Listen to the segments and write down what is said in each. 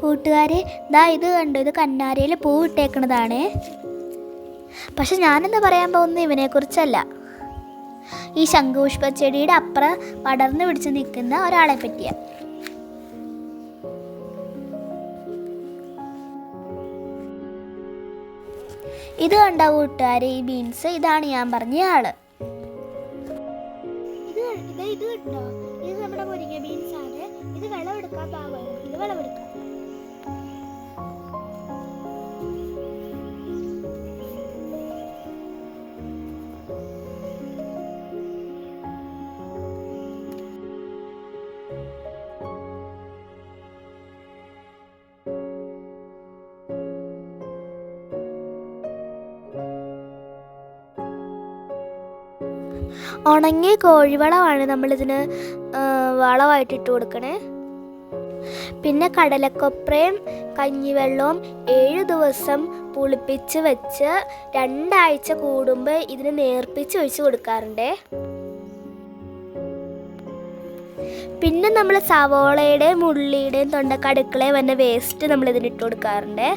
കൂട്ടുകാരെ ദാ ഇത് കണ്ടു ഇത് കന്നാരയിൽ പൂവിട്ടേക്കണതാണ് പക്ഷെ ഞാനെന്താ പറയാൻ പോകുന്നത് ഇവനെക്കുറിച്ചല്ല. ഈ ശംഖുപുഷ്പ ചെടിയുടെ അപ്പുറം പടർന്നു പിടിച്ച് നിൽക്കുന്ന ഒരാളെ പറ്റിയ ഇത് കണ്ട കൂട്ടുകാരെ ഈ ബീൻസ്? ഇതാണ് ഞാൻ പറഞ്ഞ ആൾ. ഇത് ഇത് ഇത് നമ്മുടെ മുരിങ്ങ ബീൻസ് ആണ് ഇത് വിളവെടുക്കാൻ പാകമാണ്. ഇത് വിളവെടുക്കാം. ഉണങ്ങിയ കോഴിവളമാണ് നമ്മളിതിന് വളമായിട്ട് ഇട്ട് കൊടുക്കണേ. പിന്നെ കടലക്കൊപ്രയും കഞ്ഞിവെള്ളവും ഏഴ് ദിവസം പുളിപ്പിച്ച് വെച്ച് രണ്ടാഴ്ച കൂടുമ്പോൾ ഇതിന് നേർപ്പിച്ച് ഒഴിച്ചു കൊടുക്കാറുണ്ട്. പിന്നെ നമ്മൾ സവോളയുടെയും ഉള്ളിയുടെയും തൊണ്ടക്കടുക്കളയും വന്ന വേസ്റ്റ് നമ്മൾ ഇതിന് ഇട്ട് കൊടുക്കാറുണ്ടേ.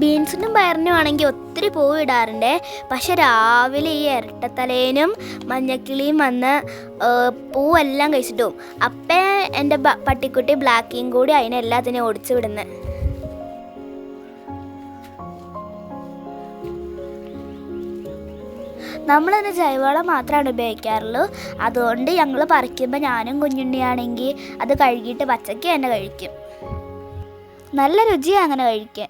ബീൻസിനും പയറിനും ആണെങ്കിൽ ഒത്തിരി പൂവ് ഇടാറുണ്ട്. പക്ഷെ രാവിലെ ഈ ഇരട്ടത്തലേനും മഞ്ഞക്കിളിയും വന്ന് പൂവെല്ലാം കഴിച്ചിട്ട്. അപ്പേ എന്റെ പട്ടിക്കുട്ടി ബ്ലാക്കിയും കൂടി അതിനെല്ലാത്തിനെയും ഓടിച്ചു വിടുന്നത് നമ്മളതിന് ജൈവവളം മാത്രമാണ് ഉപയോഗിക്കാറുള്ളൂ. അതുകൊണ്ട് ഞങ്ങൾ പറിക്കുമ്പോൾ ഞാനും കുഞ്ഞുണ്ണിയാണെങ്കിൽ അത് കഴുകിയിട്ട് പച്ചയ്ക്ക് തന്നെ കഴിക്കും. നല്ല രുചിയാണ് അങ്ങനെ കഴിക്കാൻ.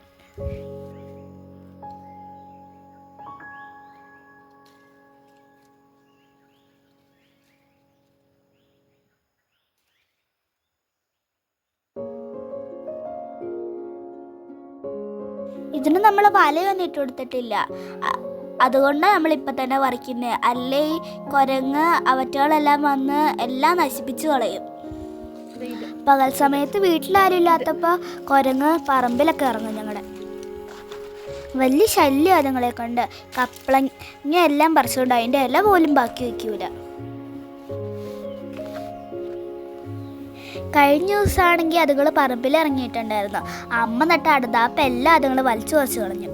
ഇതിന് നമ്മൾ വലയൊന്നും ഇട്ട് കൊടുത്തിട്ടില്ല. അതുകൊണ്ടാണ് നമ്മളിപ്പോൾ തന്നെ പറിക്കുന്നത് അല്ലേ ഈ കുരങ്ങ് അവറ്റകളെല്ലാം വന്ന് എല്ലാം നശിപ്പിച്ചു കളയും. പകൽ സമയത്ത് വീട്ടിലാരും ഇല്ലാത്തപ്പോൾ കുരങ്ങ് പറമ്പിലൊക്കെ ഇറങ്ങും ഞങ്ങളുടെ വലിയ ശല്യം അതുങ്ങളെ കൊണ്ട്. കപ്പളങ്ങ എല്ലാം പറിച്ചുകൊണ്ട് അതിന്റെ ഇല പോലും ബാക്കി വയ്ക്കൂല കഴിഞ്ഞ ദിവസമാണെങ്കിൽ അതുങ്ങൾ പറമ്പിൽ ഇറങ്ങിയിട്ടുണ്ടായിരുന്നു. അമ്മ നട്ട അടുതാപ്പം എല്ലാം അതുങ്ങൾ വലിച്ചു കുറച്ച് കളഞ്ഞു.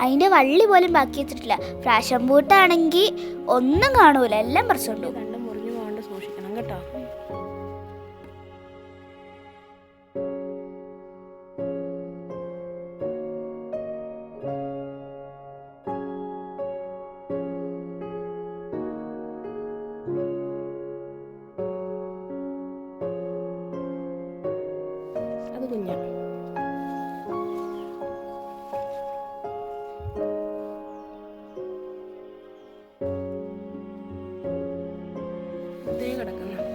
അതിന്റെ വള്ളി പോലും ബാക്കി വെച്ചിട്ടില്ല. പ്രാശം പൂട്ടാണെങ്കിൽ ഒന്നും കാണൂല. എല്ലാം പറിച്ചുകൊണ്ടു കണ്ട് മുറിഞ്ഞു പോകാണ്ട് സൂക്ഷിക്കണം കേട്ടോ. അത് കുഞ്ഞാ. ദേ കിടക്കുന്നു.